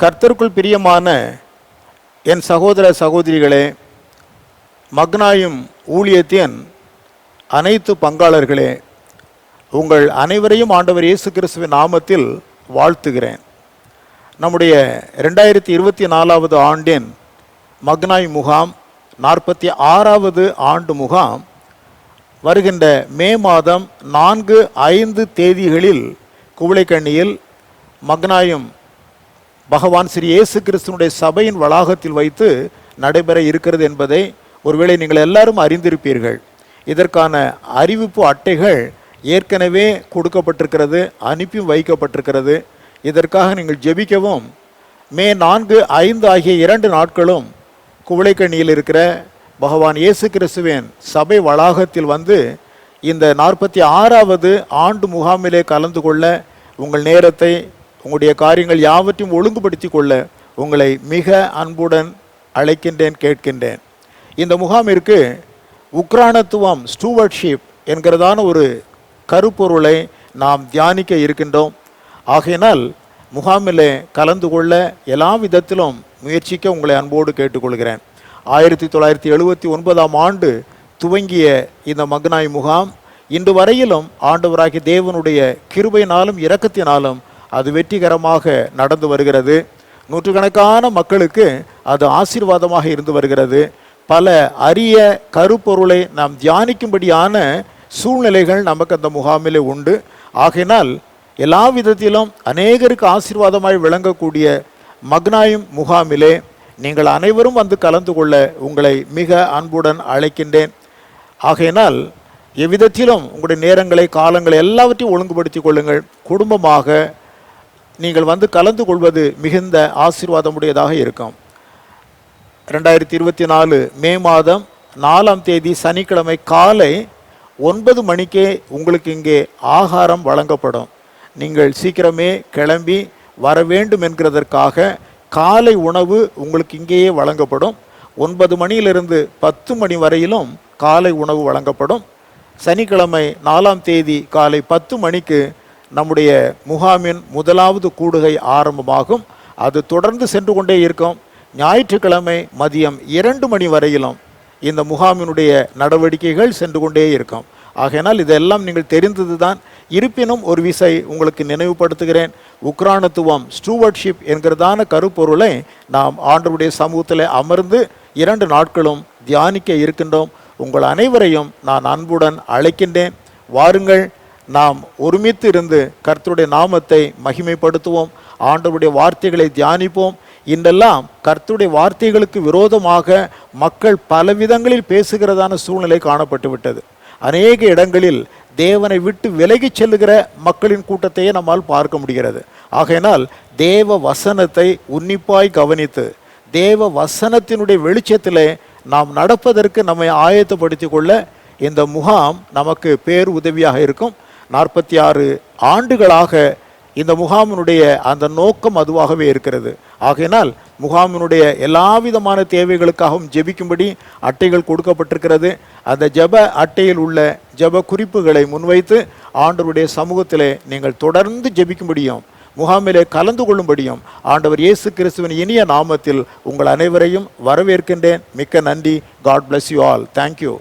கர்த்தருக்குள் பிரியமான என் சகோதர சகோதரிகளே மக்னாயும் ஊழியத்தின் அனைத்து பங்காளர்களே உங்கள் அனைவரையும் ஆண்டவர் இயேசு கிறிஸ்துவின் நாமத்தில் வாழ்த்துகிறேன். நம்முடைய ரெண்டாயிரத்தி இருபத்தி நாலாவது ஆண்டின் மக்னாய் முகாம் நாற்பத்தி ஆறாவது ஆண்டு முகாம் வருகின்ற மே மாதம் நான்கு ஐந்து தேதிகளில் குவளைக்கண்ணியில் மக்னாயும் பகவான் ஸ்ரீ இயேசு கிறிஸ்துனுடைய சபையின் வளாகத்தில் வைத்து நடைபெற இருக்கிறது என்பதை ஒருவேளை நீங்கள் எல்லாரும் அறிந்திருப்பீர்கள். இதற்கான அறிவிப்பு அட்டைகள் ஏற்கனவே கொடுக்கப்பட்டிருக்கிறது அனுப்பியும் வைக்கப்பட்டிருக்கிறது. இதற்காக நீங்கள் ஜெபிக்கவும். மே நான்கு ஐந்து ஆகிய இரண்டு நாட்களும் குவளைக்கண்ணியில் இருக்கிற பகவான் இயேசு கிறிஸ்துவின் சபை வளாகத்தில் வந்து இந்த நாற்பத்தி ஆறாவது ஆண்டு முகாமிலே கலந்து கொள்ள உங்கள் நேரத்தை உங்களுடைய காரியங்கள் யாவற்றையும் ஒழுங்குபடுத்தி கொள்ள உங்களை மிக அன்புடன் அழைக்கின்றேன் கேட்கின்றேன். இந்த முகாமிற்கு உக்ரானத்துவம் ஸ்டூவர்ட்ஷிப் என்கிறதான ஒரு கருப்பொருளை நாம் தியானிக்க இருக்கின்றோம். ஆகையினால் முகாமிலே கலந்து கொள்ள எல்லா விதத்திலும் முயற்சிக்க உங்களை அன்போடு கேட்டுக்கொள்கிறேன். ஆயிரத்தி தொள்ளாயிரத்தி எழுபத்தி ஒன்பதாம் ஆண்டு துவங்கிய இந்த மக்னாய் முகாம் இன்று வரையிலும் ஆண்டவராகிய தேவனுடைய கிருபையினாலும் இரக்கத்தினாலும் அது வெற்றிகரமாக நடந்து வருகிறது. நூற்றுக்கணக்கான மக்களுக்கு அது ஆசீர்வாதமாக இருந்து வருகிறது. பல அரிய கருப்பொருளை நாம் தியானிக்கும்படியான சூழ்நிலைகள் நமக்கு அந்த முகாமிலே உண்டு. ஆகையினால் எல்லா விதத்திலும் அநேகருக்கு ஆசீர்வாதமாய் விளங்கக்கூடிய மக்னாயும் முகாமிலே நீங்கள் அனைவரும் வந்து கலந்து கொள்ள உங்களை மிக அன்புடன் அழைக்கின்றேன். ஆகையினால் எவ்விதத்திலும் உங்களுடைய நேரங்களை காலங்களை எல்லாவற்றையும் ஒழுங்குபடுத்திக் கொள்ளுங்கள். குடும்பமாக நீங்கள் வந்து கலந்து கொள்வது மிகுந்த ஆசீர்வாதமுடையதாக இருக்கும். ரெண்டாயிரத்தி இருபத்தி நாலு மே மாதம் நாலாம் தேதி சனிக்கிழமை காலை ஒன்பது மணிக்கே உங்களுக்கு இங்கே ஆகாரம் வழங்கப்படும். நீங்கள் சீக்கிரமே கிளம்பி வர வேண்டும் என்கிறதற்காக காலை உணவு உங்களுக்கு இங்கேயே வழங்கப்படும். ஒன்பது மணியிலிருந்து பத்து மணி வரையிலும் காலை உணவு வழங்கப்படும். சனிக்கிழமை நாலாம் தேதி காலை பத்து மணிக்கு நம்முடைய முகாமின் முதலாவது கூடுகை ஆரம்பமாகும். அது தொடர்ந்து சென்று கொண்டே இருக்கும். ஞாயிற்றுக்கிழமை மதியம் இரண்டு மணி வரையிலும் இந்த முகாமினுடைய நடவடிக்கைகள் சென்று கொண்டே இருக்கும். ஆகையினால் இதெல்லாம் நீங்கள் தெரிந்தது தான் இருப்பினும் ஒரு விசை உங்களுக்கு நினைவுபடுத்துகிறேன். உக்ரானத்துவம் ஸ்டூவர்ட்ஷிப் என்கிறதான கருப்பொருளை நாம் ஆண்டவருடைய சமூகத்தில் அமர்ந்து இரண்டு நாட்களும் தியானிக்க இருக்கின்றோம். உங்கள் அனைவரையும் நான் அன்புடன் அழைக்கின்றேன். வாருங்கள் நாம் ஒருமித்து இருந்து கர்த்தருடைய நாமத்தை மகிமைப்படுத்துவோம். ஆண்டவருடைய வார்த்தைகளை தியானிப்போம். இன்றெல்லாம் கர்த்தருடைய வார்த்தைகளுக்கு விரோதமாக மக்கள் பலவிதங்களில் பேசுகிறதான சூழ்நிலை காணப்பட்டு விட்டது அநேக இடங்களில் தேவனை விட்டு விலகிச் செல்லுகிற மக்களின் கூட்டத்தையே நம்மால் பார்க்க முடிகிறது. ஆகையினால் தேவ வசனத்தை உன்னிப்பாய் கவனித்து தேவ வசனத்தினுடைய வெளிச்சத்திலே நாம் நடப்பதற்கு நம்மை ஆயத்தப்படுத்தி கொள்ள இந்த முகாம் நமக்கு பேர் உதவியாக இருக்கும். நாற்பத்தி ஆறு ஆண்டுகளாக இந்த முகாமினுடைய அந்த நோக்கம் அதுவாகவே இருக்கிறது. ஆகையினால் முகாமினுடைய எல்லா விதமான தேவைகளுக்காகவும் ஜெபிக்கும்படி அட்டைகள் கொடுக்கப்பட்டிருக்கிறது. அந்த ஜெப அட்டையில் உள்ள ஜெப குறிப்புகளை முன்வைத்து ஆண்டவருடைய சமூகத்திலே நீங்கள் தொடர்ந்து ஜெபிக்கும்படியும் முகாமிலே கலந்து கொள்ளும்படியும் ஆண்டவர் இயேசு கிறிஸ்துவின் இனிய நாமத்தில் உங்கள் அனைவரையும் வரவேற்கின்றேன். மிக்க நன்றி. God bless you all thank you